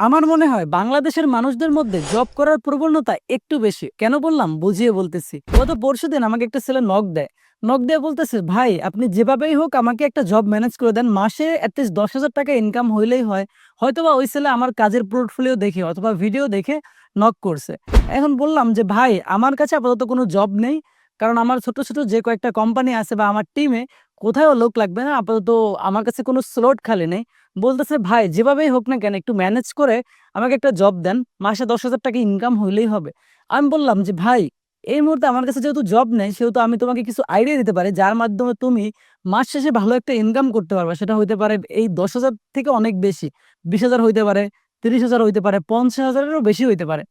আমার মনে হয় বাংলাদেশের মানুষদের মধ্যে জব করার প্রবণতা একটু বেশি। কেন বললাম? বুঝিয়ে বলতেছি। গত পরশু দিন আমাকে একটা ছেলে নক দেয়। নক দিয়ে বলতেছে, ভাই, আপনি যেভাবেই হোক আমাকে একটা জব ম্যানেজ করে দেন। মাসে অ্যাটলিস্ট দশ হাজার টাকা ইনকাম হইলেই হয়। হয়তোবা ওই ছেলে আমার কাজের পোর্টফোলিও দেখে অথবা ভিডিও দেখে নক করছে। এখন বললাম যে, ভাই, আমার কাছে আপাতত কোনো জব নেই। কারণ আমার ছোট ছোট যে কয়েকটা কোম্পানি আছে বা আমার টিমে কোথাও লোক লাগবে না। আপাতত আমার কাছে কোনো স্লট খালি নেই। বলতেছে, ভাই, যেভাবেই হোক না কেন, একটু ম্যানেজ করে আমাকে একটা জব দেন। মাসে দশ হাজার টাকা ইনকাম হইলেই হবে। আমি বললাম যে, ভাই, এই মুহূর্তে আমার কাছে যেহেতু জব নেই, সেহেতু আমি তোমাকে কিছু আইডিয়া দিতে পারি, যার মাধ্যমে তুমি মাস শেষে ভালো একটা ইনকাম করতে পারবে। সেটা হইতে পারে এই দশ হাজার থেকে অনেক বেশি, বিশ হাজার হইতে পারে, তিরিশ হাজার হইতে পারে, পঞ্চাশ হাজারেরও বেশি হইতে পারে।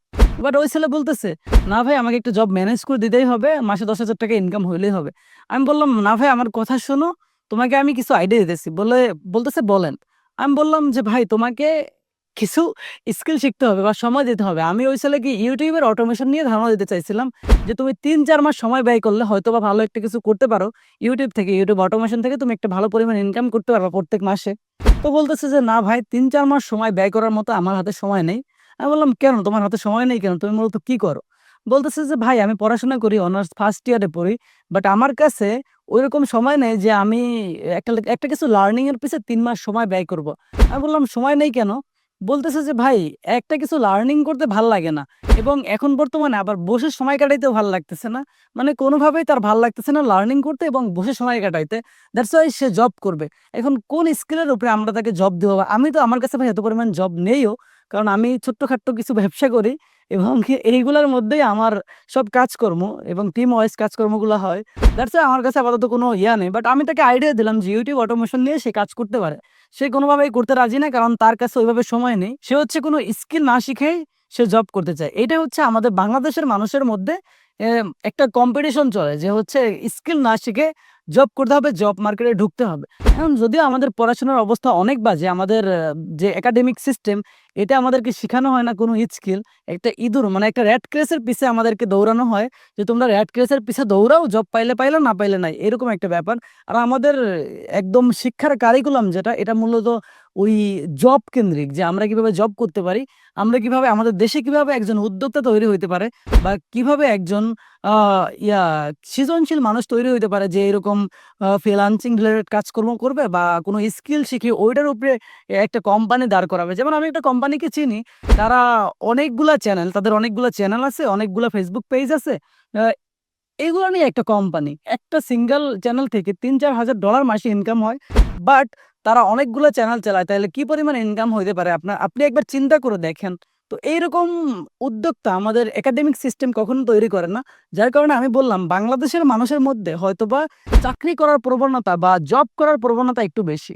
বাট ওই ছেলে বলতেছে, না ভাই, আমাকে একটু জব ম্যানেজ করে দিতেই হবে, মাসে দশ হাজার টাকা ইনকাম হইলেই হবে। আমি বললাম, না ভাই, আমার কথা শোনো, তোমাকে আমি কিছু আইডিয়া দিতেছি। বলে, বলতেছে, বলেন। আমি বললাম যে, ভাই, তোমাকে কিছু স্কিল শিখতে হবে বা সময় দিতে হবে। আমি ওই ছেলেকে ইউটিউবের অটোমেশন নিয়ে ধারণা দিতে চাইছিলাম যে, তুমি তিন, চার মাস সময় ব্যয় করলে হয়তো বা ভালো একটা কিছু করতে পারো। ইউটিউব থেকে ইউটিউব অটোমেশন থেকে তুমি একটা ভালো পরিমাণ ইনকাম করতে পারবে প্রত্যেক মাসে। তো বলতেছে যে, না ভাই, তিন, চার মাস সময় ব্যয় করার মতো আমার হাতে সময় নেই। আমি বললাম, কেন? তোমার হাতে সময় নেই কেন? তুমি মূলত কি করো? বলতেছে যে, ভাই, আমি পড়াশোনা করি অনার্স ফার্স্ট ইয়ারে পড়ি বাট আমার কাছে ওইরকম সময় নেই যে, আমি একটা একটা কিছু লার্নিং এর পিছে তিন মাস সময় ব্যয় করব। আমি বললাম, সময় নেই কেন? বলতেছে যে, ভাই, একটা কিছু লার্নিং করতে ভালো লাগে না, এবং এখন বর্তমানে আবার বসে সময় কাটাইতেও ভালো লাগতেছে না। মানে কোনোভাবেই তার ভালো লাগতেছে না লার্নিং করতে এবং বসে সময় কাটাইতে। দ্যাটস ওয়াই সে জব করবে। এখন কোন স্কিলের উপরে আমরা তাকে জব দেবো? আমি তো আমার কাছে ভাই এত পরিমাণ জব নেইও কারণ আমি ছোট্টখাট্ট কিছু ব্যবসা করি এবং এইগুলোর মধ্যেই আমার সব কাজকর্ম এবং টিম ওয়াইজ কাজকর্মগুলো হয়। দ্যাটস আমার কাছে আপাতত কোনো ইয়া নেই। বাট আমি তাকে আইডিয়া দিলাম যে ইউটিউব অটোমেশন নিয়ে সে কাজ করতে পারে। সে কোনোভাবেই করতে রাজি না কারণ তার কাছে ওইভাবে সময় নেই। সে হচ্ছে কোনো স্কিল না শিখেই সে জব করতে চায়। এটা হচ্ছে আমাদের বাংলাদেশের মানুষের মধ্যে একটা কম্পিটিশন চলে যে হচ্ছে স্কিল না শিখে জব করতে হবে জব মার্কেটে ঢুকতে হবে। এখন যদিও আমাদের পড়াশোনার অবস্থা অনেক বাজে, আমাদের যে একাডেমিক সিস্টেম এটা আমাদেরকে শেখানো হয় না কোনো স্কিল একটা ইঁদুর মানে একটা র্যাট ক্রেসের পিছে আমাদেরকে দৌড়ানো হয়, যে তোমরা র্যাট ক্রেসের পিছে দৌড়াও জব পাইলে পাইলে, না পাইলে নাই, এরকম একটা ব্যাপার। আর আমাদের একদম শিক্ষার কারিকুলাম যেটা, এটা মূলত ওই জব কেন্দ্রিক, যে আমরা কীভাবে জব করতে পারি, আমরা কীভাবে, আমাদের দেশে কীভাবে একজন উদ্যোক্তা তৈরি হইতে পারে, বা কীভাবে একজন ইয়া, সৃজনশীল মানুষ তৈরি হইতে পারে যে এরকম ফ্রিলান্সিং রিলেটেড কাজকর্ম করবে বা কোনো স্কিল শিখে ওইটার উপরে একটা কোম্পানি দাঁড় করাবে। যেমন আমি একটা কোম্পানিকে চিনি, তারা অনেকগুলা চ্যানেল তাদের অনেকগুলো চ্যানেল আছে, অনেকগুলো ফেসবুক পেজ আছে। এগুলো নিয়ে একটা কোম্পানি একটা সিঙ্গেল চ্যানেল থেকে তিন চার হাজার ডলার মাসে ইনকাম হয় বাট তারা অনেকগুলো চ্যানেল চালায়, তাহলে কি পরিমাণ ইনকাম হইতে পারে আপনার? আপনি একবার চিন্তা করে দেখেন। তো এইরকম উদ্যোক্তা আমাদের একাডেমিক সিস্টেম কখনো তৈরি করে না। যার কারণে আমি বললাম, বাংলাদেশের মানুষের মধ্যে হয়তোবা চাকরি করার প্রবণতা বা জব করার প্রবণতা একটু বেশি।